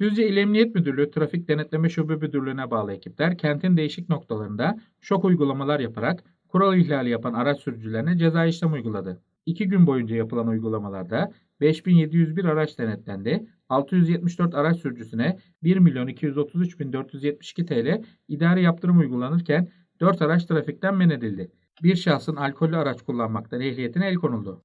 Düzce İl Emniyet Müdürlüğü Trafik Denetleme Şube Müdürlüğü'ne bağlı ekipler kentin değişik noktalarında şok uygulamalar yaparak kural ihlali yapan araç sürücülerine ceza işlem uyguladı. İki gün boyunca yapılan uygulamalarda 5701 araç denetlendi, 674 araç sürücüsüne 1 milyon 233 bin 472 TL idari yaptırım uygulanırken 4 araç trafikten men edildi. Bir şahsın alkollü araç kullanmaktan ehliyetine el konuldu.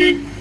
Beep.